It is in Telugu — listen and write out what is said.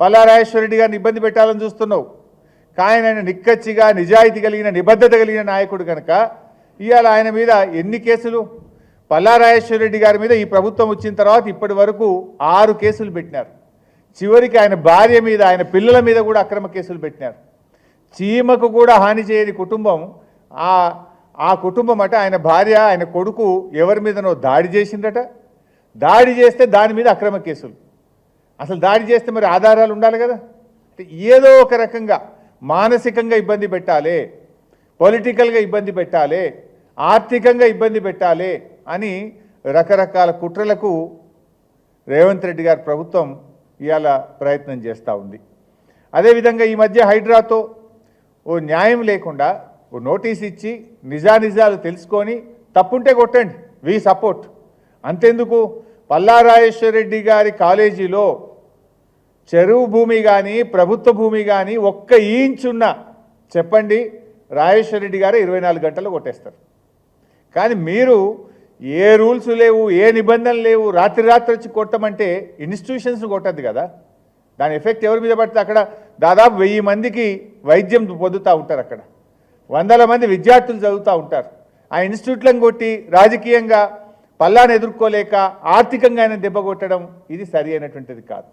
పల్లారాజేశ్వరరెడ్డి గారిని ఇబ్బంది పెట్టాలని చూస్తున్నావు. కానీ ఆయన నిక్కచ్చిగా నిజాయితీ కలిగిన నిబద్ధత కలిగిన నాయకుడు కనుక ఇవాళ ఆయన మీద ఎన్ని కేసులు? పల్లారాజేశ్వరరెడ్డి గారి మీద ఈ ప్రభుత్వం వచ్చిన తర్వాత ఇప్పటి వరకు ఆరు కేసులు పెట్టినారు. చివరికి ఆయన భార్య మీద ఆయన పిల్లల మీద కూడా అక్రమ కేసులు పెట్టినారు. చీమకు కూడా హాని చేయని కుటుంబం ఆ ఆ కుటుంబం అట ఆయన భార్య ఆయన కొడుకు ఎవరి మీదనో దాడి చేసిందట. దాడి చేస్తే దాని మీద అక్రమ కేసులు. అసలు దాడి చేస్తే మరి ఆధారాలు ఉండాలి కదా? అంటే ఏదో ఒక రకంగా మానసికంగా ఇబ్బంది పెట్టాలి పొలిటికల్గా ఇబ్బంది పెట్టాలి ఆర్థికంగా ఇబ్బంది పెట్టాలి అని రకరకాల కుట్రలకు రేవంత్ రెడ్డి గారి ప్రభుత్వం ఇవాళ ప్రయత్నం చేస్తూ ఉంది. అదేవిధంగా ఈ మధ్య హైడ్రాతో ఓ న్యాయం లేకుండా ఓ నోటీస్ ఇచ్చి నిజానిజాలు తెలుసుకొని తప్పుంటే కొట్టండి. వి సపోర్ట్. అంతెందుకు? పల్లారాజేశ్వరరెడ్డి గారి కాలేజీలో చెరువు భూమి కానీ ప్రభుత్వ భూమి కానీ ఒక్క ఈంచున్న చెప్పండి రాజేశ్వరరెడ్డి గారు ఇరవై నాలుగు గంటలు కొట్టేస్తారు. కానీ మీరు ఏ రూల్స్ లేవు ఏ నిబంధనలు లేవు రాత్రి రాత్రి వచ్చి కొట్టమంటే ఇన్స్టిట్యూషన్స్ కొట్టద్దు కదా. దాని ఎఫెక్ట్ ఎవరి మీద పడితే అక్కడ దాదాపు వెయ్యి మందికి వైద్యం పొందుతూ ఉంటారు అక్కడ. వందల మంది విద్యార్థులు చదువుతూ ఉంటారు. ఆ ఇన్స్టిట్యూట్లను కొట్టి రాజకీయంగా పల్లాను ఎదుర్కోలేక ఆర్థికంగా ఆయన దెబ్బ కొట్టడం ఇది సరి అయినటువంటిది కాదు.